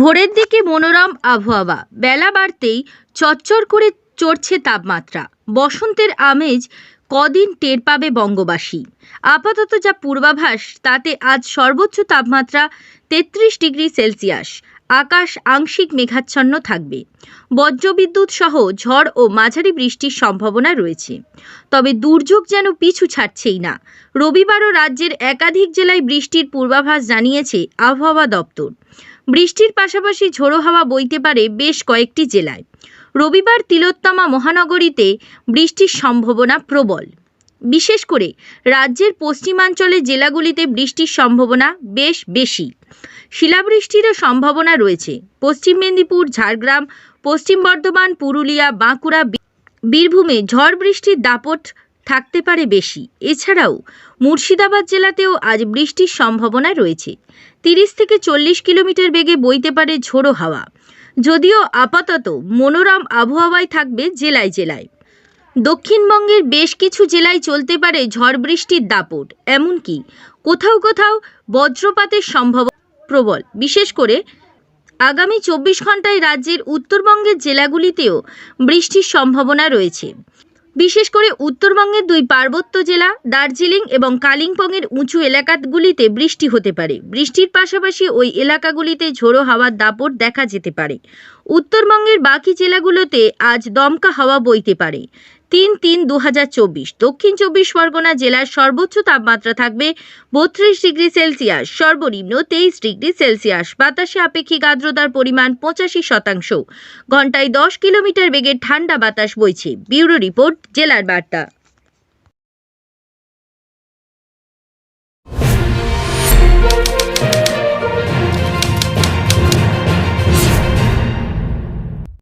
ভোরের দিকে মনোরম আবহাওয়া। বেলা বাড়তেই চচ্চর করে চড়ছে তাপমাত্রা। বসন্তের আমেজ কদিন টের পাবে বঙ্গবাসী। আপাতত যা পূর্বাভাস, তাতে আজ সর্বোচ্চ তাপমাত্রা তেত্রিশ ডিগ্রি সেলসিয়াস। আকাশ আংশিক মেঘাচ্ছন্ন থাকবে। বজ্রবিদ্যুৎ সহ ঝড় ও মাঝারি বৃষ্টির সম্ভাবনা রয়েছে। তবে দুর্যোগ যেন পিছু ছাড়ছেই না। রবিবারও রাজ্যের একাধিক জেলায় বৃষ্টির পূর্বাভাস জানিয়েছে আবহাওয়া দপ্তর। বৃষ্টির পাশাপাশি ঝোড়ো হাওয়া বইতে পারে বেশ কয়েকটি জেলায়। রবিবার তিলোত্তমা মহানগরীতে বৃষ্টির সম্ভাবনা প্রবল। বিশেষ করে রাজ্যের পশ্চিমাঞ্চলের জেলাগুলিতে বৃষ্টির সম্ভাবনা বেশ বেশি। শিলাবৃষ্টিরও সম্ভাবনা রয়েছে। পশ্চিম মেদিনীপুর, ঝাড়গ্রাম, পশ্চিম বর্ধমান, পুরুলিয়া, বাঁকুড়া বীরভূমে ঝড় বৃষ্টির দাপট থাকতে পারে বেশি। এছাড়াও, মুর্শিদাবাদ জেলাতেও আজ বৃষ্টির সম্ভাবনা রয়েছে। তিরিশ থেকে চল্লিশ কিলোমিটার বেগে বইতে পারে ঝোড়ো হাওয়া। যদিও আপাতত মনোরম আবহাওয়ায় থাকবে জেলায় জেলায়। দক্ষিণবঙ্গের বেশ কিছু জেলায় চলতে পারে ঝড় বৃষ্টির দাপট। এমনকি কোথাও কোথাও বজ্রপাতের সম্ভাবনা প্রবল। বিশেষ করে আগামী চব্বিশ ঘন্টায় রাজ্যের উত্তরবঙ্গের জেলাগুলিতেও বৃষ্টির সম্ভাবনা রয়েছে। বিশেষ করে উত্তরবঙ্গের দুই পার্বত্য জেলা, দার্জিলিং এবং কালিম্পংয়ের উঁচু এলাকাগুলিতে বৃষ্টি হতে পারে। বৃষ্টির পাশাপাশি ওই এলাকাগুলিতে ঝোড়ো হাওয়ার দাপট দেখা যেতে পারে। উত্তরবঙ্গের বাকি জেলাগুলোতে আজ দমকা হাওয়া বইতে পারে। তিন তিন দু দক্ষিণ চব্বিশ পরগনা জেলার সর্বোচ্চ তাপমাত্রা থাকবে বত্রিশ ডিগ্রি সেলসিয়াস। সর্বনিম্ন তেইশ ডিগ্রি সেলসিয়াস। বাতাসে আপেক্ষিক আর্দ্রতার পরিমাণ পঁচাশি শতাংশ। ঘন্টায় দশ কিলোমিটার বেগে ঠান্ডা বাতাস বইছে। ব্যুরো রিপোর্ট, জেলার বার্তা।